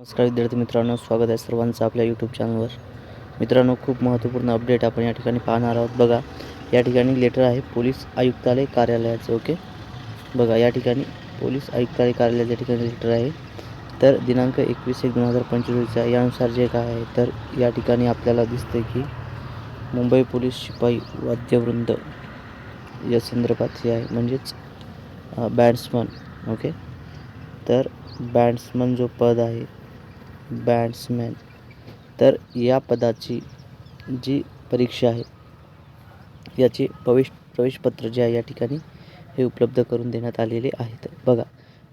नमस्कार विद्यार्थी मित्रांनो स्वागत आहे सर्वांचं आपल्या यूट्यूब चॅनलवर मित्रांनो खूप महत्त्वपूर्ण अपडेट आपण या ठिकाणी पाहणार आहोत. बघा या ठिकाणी लेटर आहे पोलीस आयुक्तालय कार्यालयाचं ओके बघा या ठिकाणी पोलीस आयुक्तालय कार्यालयाच्या ठिकाणी लेटर आहे. तर दिनांक एकवीस एक दोन हजार पंचवीसच्या यानुसार जे काय आहे तर या ठिकाणी आपल्याला दिसते की मुंबई पोलीस शिपाई वाद्यवृंद या संदर्भात हे आहे. म्हणजेच बॅट्समन ओके तर बॅट्समन जो पद आहे बॅट्समॅन तर या पदाची जी परीक्षा आहे याचे प्रवेश प्रवेशपत्र जे आहे या ठिकाणी हे उपलब्ध करून देण्यात आलेले आहेत. बघा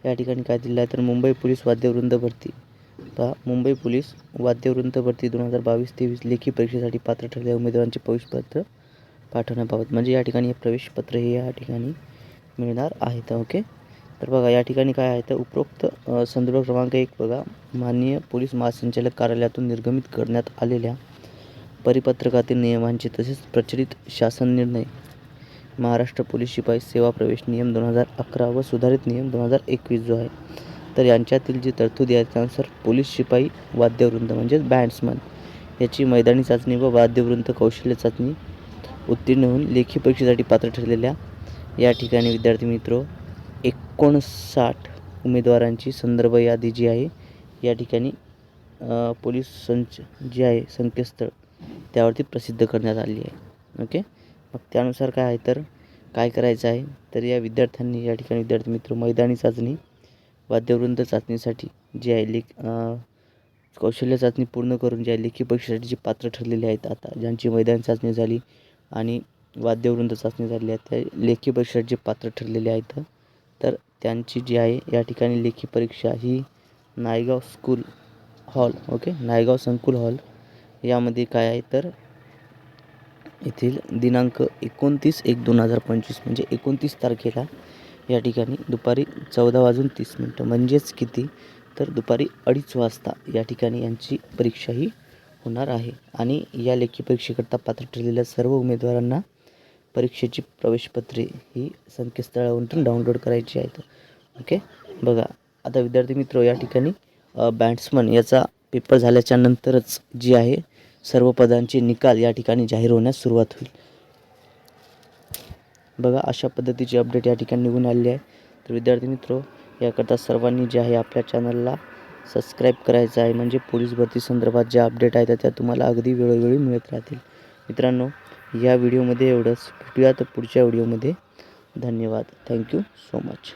या ठिकाणी काय दिलं आहे तर मुंबई पोलीस वाद्यवृंद भरती. पहा मुंबई पोलीस वाद्यवृंद भरती दोन हजार बावीस तेवीस लेखी परीक्षेसाठी पात्र ठरलेल्या उमेदवारांचे प्रवेशपत्र पाठवण्याबाबत. म्हणजे या ठिकाणी हे प्रवेशपत्र हे या ठिकाणी मिळणार आहेत ओके? तर बघा या ठिकाणी काय आहे? तर उपरोक्त संदर्भ क्रमांक एक बघा. माननीय पोलीस महासंचालक कार्यालयातून निर्गमित करण्यात आलेल्या परिपत्रकातील नियमांचे तसेच प्रचलित शासन निर्णय महाराष्ट्र पोलीस शिपाई सेवा प्रवेश नियम दोन हजार अकरा व सुधारित नियम दोन हजार एकवीस जो आहे तर यांच्यातील जी तरतुदी आहे त्यानुसार पोलीस शिपाई वाद्यवृंद म्हणजेच बँड्समन याची मैदानी चाचणी व वाद्यवृंद कौशल्य चाचणी उत्तीर्ण होऊन लेखी परीक्षेसाठी पात्र ठरलेल्या या ठिकाणी विद्यार्थी मित्रो एकोणसाठ उमेदवारांची संदर्भ यादी जी आहे या ठिकाणी पोलीस संच जी आहे संकेतस्थळ त्यावरती प्रसिद्ध करण्यात आली आहे. ओके? मग त्यानुसार काय आहे तर काय करायचं आहे? तर या विद्यार्थ्यांनी या ठिकाणी विद्यार्थी मित्र मैदानी चाचणी वाद्यवृंद चाचणीसाठी जी आहे लेख कौशल्य चाचणी पूर्ण करून जे आहे लेखी परीक्षेसाठी जे पात्र ठरलेले आहेत आता ज्यांची मैदानी चाचणी झाली आणि वाद्यवृंद चाचणी झाली आहे त्या लेखी परीक्षेसाठी जे पात्र ठरलेले आहेत तर त्यांची जी आहे या ठिकाणी लेखी परीक्षा ही Naigaon school hall okay? Naigaon संकुल हॉल यामध्ये काय आहे तर येथील दिनांक एकोणतीस एक दोन हजार पंचवीस म्हणजे एकोणतीस तारखेला या ठिकाणी दुपारी चौदा वाजून तीस मिनटं म्हणजेच किती? तर दुपारी अडीच वाजता या ठिकाणी यांची परीक्षा ही होणार आहे. आणि या लेखी परीक्षेकरता पात्र ठरलेल्या सर्व उमेदवारांना परीक्षेची प्रवेशपत्रे ही संकेतस्थळावरून डाउनलोड करायची आहेत. ओके बघा आता विद्यार्थी मित्र या ठिकाणी बॅट्समन याचा पेपर झाल्याच्या नंतरच जी आहे सर्व पदांचे निकाल या ठिकाणी जाहीर होण्यास सुरुवात होईल. बघा अशा पद्धतीची अपडेट या ठिकाणी निघून आलेली आहे. तर विद्यार्थी मित्र याकरता सर्वांनी जे आहे आपल्या चॅनलला सबस्क्राईब करायचं आहे म्हणजे पोलीस भरती संदर्भात ज्या अपडेट आहेत त्या तुम्हाला अगदी वेळोवेळी मिळत राहतील. मित्रांनो या व्हिडिओमध्ये एवढंच. भेटूयात तर पुढच्या व्हिडिओमध्ये. धन्यवाद. Thank you so much